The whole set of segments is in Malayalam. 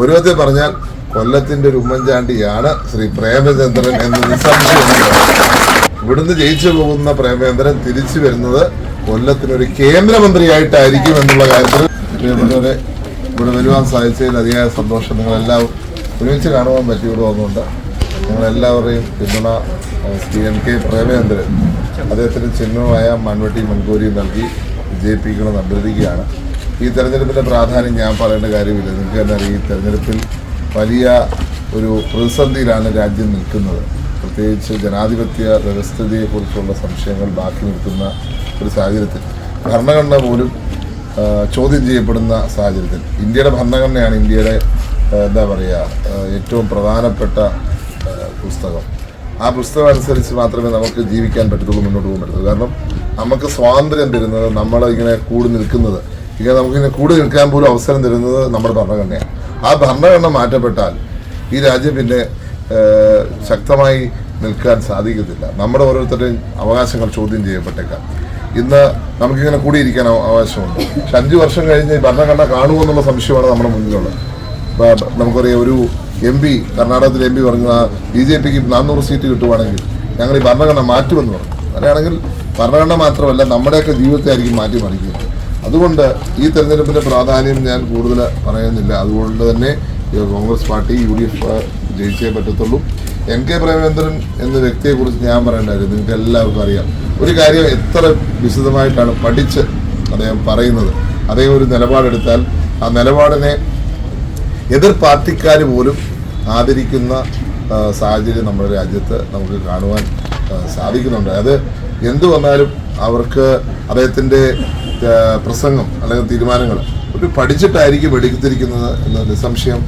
ഒരു വിധത്തിൽ പറഞ്ഞാൽ കൊല്ലത്തിന്റെ ഒരു ഉമ്മൻചാണ്ടിയാണ് ശ്രീ പ്രേമചന്ദ്രൻ എന്ന് സംശയം ഇവിടുന്ന് ജയിച്ചു പോകുന്ന പ്രേമചന്ദ്രൻ തിരിച്ചു വരുന്നത് കൊല്ലത്തിനൊരു കേന്ദ്രമന്ത്രിയായിട്ടായിരിക്കും എന്നുള്ള കാര്യത്തിൽ പ്രിയപ്പെട്ടവരെ ഇവിടെ വരുവാൻ സാധിച്ചതിൽ അതിയായ സന്തോഷം. നിങ്ങളെല്ലാം ഒരുമിച്ച് കാണുവാൻ പറ്റിയത് തോന്നുന്നുണ്ട് നിങ്ങളെല്ലാവരുടെയും പിന്തുണ സി എൻ കെ പ്രേമചന്ദ്രൻ അദ്ദേഹത്തിന് ചിഹ്നമായ മൺവെട്ടി മൺകൂരി നൽകി വിജയിപ്പിക്കണമെന്ന് അഭ്യർത്ഥിക്കുകയാണ്. ഈ തെരഞ്ഞെടുപ്പിന്റെ പ്രാധാന്യം ഞാൻ പറയേണ്ട കാര്യമില്ല. നിങ്ങൾക്ക് തന്നെ ഈ തെരഞ്ഞെടുപ്പിൽ വലിയ ഒരു പ്രതിസന്ധിയിലാണ് രാജ്യം നിൽക്കുന്നത്. പ്രത്യേകിച്ച് ജനാധിപത്യ വ്യവസ്ഥിതിയെക്കുറിച്ചുള്ള സംശയങ്ങൾ ബാക്കി നിൽക്കുന്ന ഒരു സാഹചര്യത്തിൽ. ഭരണഘടന പോലും ചോദ്യം ചെയ്യപ്പെടുന്ന സാഹചര്യത്തിൽ. ഇന്ത്യയുടെ ഭരണഘടനയാണ് ഇന്ത്യയുടെ എന്താ പറയുക ഏറ്റവും പ്രധാനപ്പെട്ട പുസ്തകം. ആ പുസ്തകം അനുസരിച്ച് മാത്രമേ നമുക്ക് ജീവിക്കാൻ പറ്റത്തുള്ളൂ മുന്നോട്ട് പോകാൻ പറ്റത്തുള്ളൂ. കാരണം നമുക്ക് സ്വാതന്ത്ര്യം തരുന്നത് നമ്മളിങ്ങനെ കൂടി നിൽക്കുന്നത്. ഇങ്ങനെ നമുക്കിങ്ങനെ കൂടി നിൽക്കാൻ പോലും അവസരം തരുന്നത് നമ്മുടെ ഭരണഘടനയാണ്. ആ ഭരണഘടന മാറ്റപ്പെട്ടാൽ ഈ രാജ്യം പിന്നെ ശക്തമായി നിൽക്കാൻ സാധിക്കത്തില്ല. നമ്മുടെ ഓരോരുത്തരുടെയും അവകാശങ്ങൾ ചോദ്യം ചെയ്യപ്പെട്ടേക്കാം. ഇന്ന് നമുക്കിങ്ങനെ കൂടിയിരിക്കാൻ അവ- അവകാശമുണ്ട്. പക്ഷെ അഞ്ചു വർഷം കഴിഞ്ഞ് ഭരണഘടന കാണുമെന്നുള്ള സംശയമാണ് നമ്മുടെ മുന്നിലുള്ളത്. നമുക്കറിയാം ഒരു എം പി കർണാടകത്തിലെ എം പി പറഞ്ഞു ബി ജെ പിക്ക് നാനൂറ് സീറ്റ് കിട്ടുവാണെങ്കിൽ ഞങ്ങൾ ഈ ഭരണഘടന മാറ്റുമെന്ന് പറഞ്ഞു. അങ്ങനെയാണെങ്കിൽ ഭരണഘടന മാത്രമല്ല നമ്മുടെയൊക്കെ ജീവിതത്തെ ആയിരിക്കും മാറ്റിമറിക്കുന്നത് അതുകൊണ്ട് ഈ തെരഞ്ഞെടുപ്പിന്റെ പ്രാധാന്യം ഞാൻ കൂടുതൽ പറയുന്നില്ല. അതുകൊണ്ട് തന്നെ Congress party U D F ജയിച്ചേ പറ്റത്തുള്ളൂ. എൻ കെ പ്രേമചന്ദ്രൻ എന്ന വ്യക്തിയെക്കുറിച്ച് ഞാൻ പറയേണ്ട കാര്യം നിങ്ങൾക്ക് എല്ലാവർക്കും അറിയാം. ഒരു കാര്യം എത്ര വിശദമായിട്ടാണ് പഠിച്ച് അദ്ദേഹം പറയുന്നത്. അദ്ദേഹം ഒരു നിലപാടെടുത്താൽ ആ നിലപാടിനെ എതിർ പാർട്ടിക്കാർ പോലും ആദരിക്കുന്ന സാഹചര്യം നമ്മുടെ രാജ്യത്ത് നമുക്ക് കാണുവാൻ സാധിക്കുന്നുണ്ട്. അത് എന്തു വന്നാലും അവർക്ക് അദ്ദേഹത്തിന്റെ പ്രസംഗം അല്ലെങ്കിൽ തീരുമാനങ്ങൾ ഒരു പഠിച്ചിട്ടായിരിക്കും എടുത്തിരിക്കുന്നത് എന്ന് നിസ്സംശയം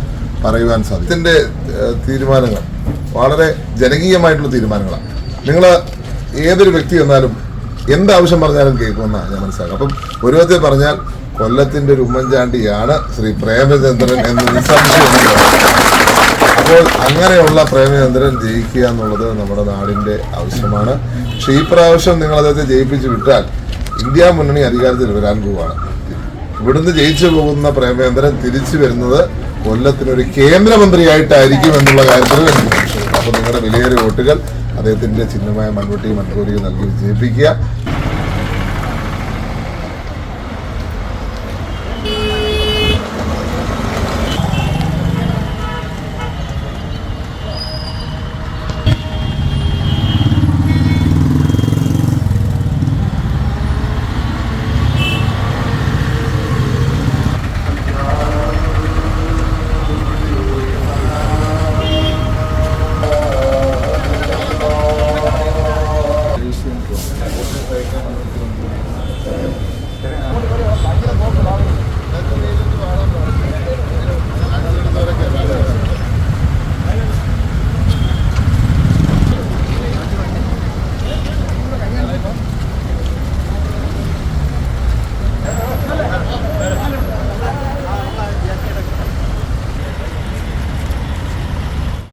പറയുവാൻ സാധിക്കും. ഇതിന്റെ തീരുമാനങ്ങൾ വളരെ ജനകീയമായിട്ടുള്ള തീരുമാനങ്ങളാണ്. നിങ്ങൾ ഏതൊരു വ്യക്തി എന്നാലും എന്താവശ്യം പറഞ്ഞാലും കേൾക്കുമെന്നാണ് ഞാൻ മനസ്സിലാക്കുക അപ്പം ഒരു വിധത്തിൽ പറഞ്ഞാൽ കൊല്ലത്തിന്റെ ഒരു ഉമ്മൻചാണ്ടിയാണ് ശ്രീ പ്രേമചന്ദ്രൻ എന്ന് നിസ്സംശയം അപ്പോൾ അങ്ങനെയുള്ള പ്രേമചന്ദ്രൻ ജയിക്കുക എന്നുള്ളത് നമ്മുടെ നാടിന്റെ ആവശ്യമാണ്. പക്ഷേ ഈ പ്രാവശ്യം നിങ്ങൾ അദ്ദേഹത്തെ ജയിപ്പിച്ചു വിട്ടാൽ ഇന്ത്യ മുന്നണി അധികാരത്തിൽ വരാൻ പോവാണ്. ഇവിടുന്ന് ജയിച്ചു പോകുന്ന പ്രേമേന്ദ്രൻ തിരിച്ചു വരുന്നത് കൊല്ലത്തിനൊരു കേന്ദ്രമന്ത്രിയായിട്ടായിരിക്കും എന്നുള്ള കാര്യത്തിൽ സംശയമില്ല അപ്പോൾ നിങ്ങളുടെ വിലയേറിയ വോട്ടുകൾ അദ്ദേഹത്തിന്റെ ചിഹ്നമായ മൺവെട്ടി മൺകൂരി നൽകി വിജയിപ്പിക്കുക.